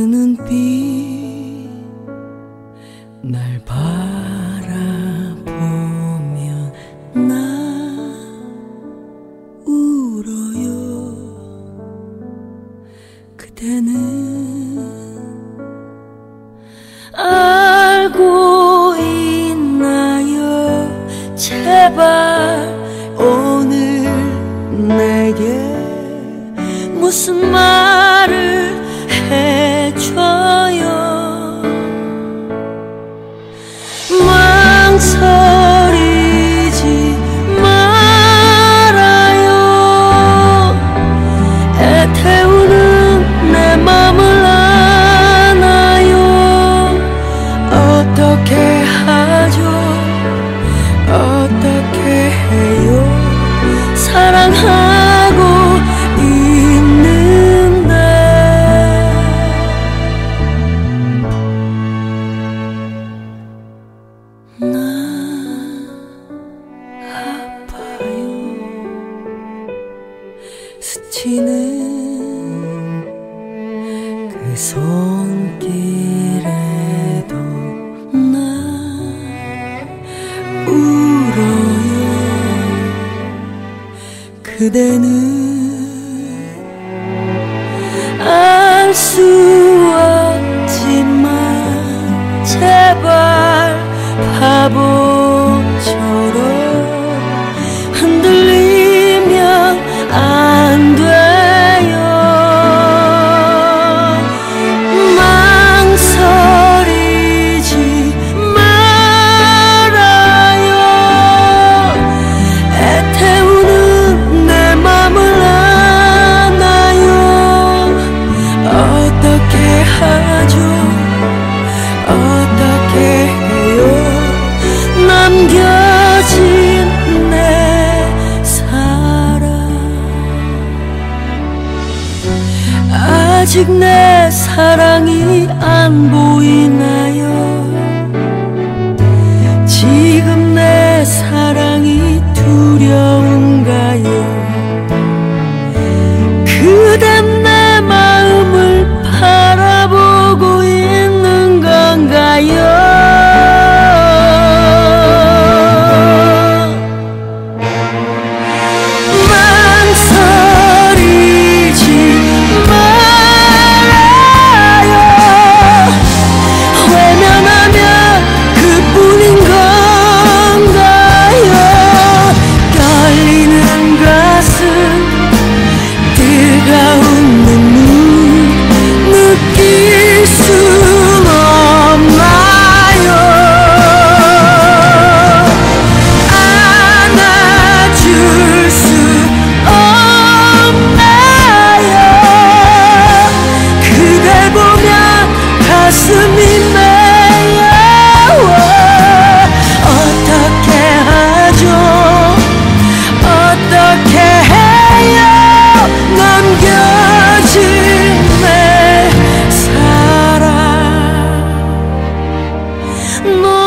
그 눈빛 날 바라보면 나 울어요. 그대는 알고 있나요? 제발 오늘 내게 무슨 말 스치는 그 손길에도 나 울어요. 그대는 알 수 없지만 제발 바보 아직 내 사랑이 안 보이나요? но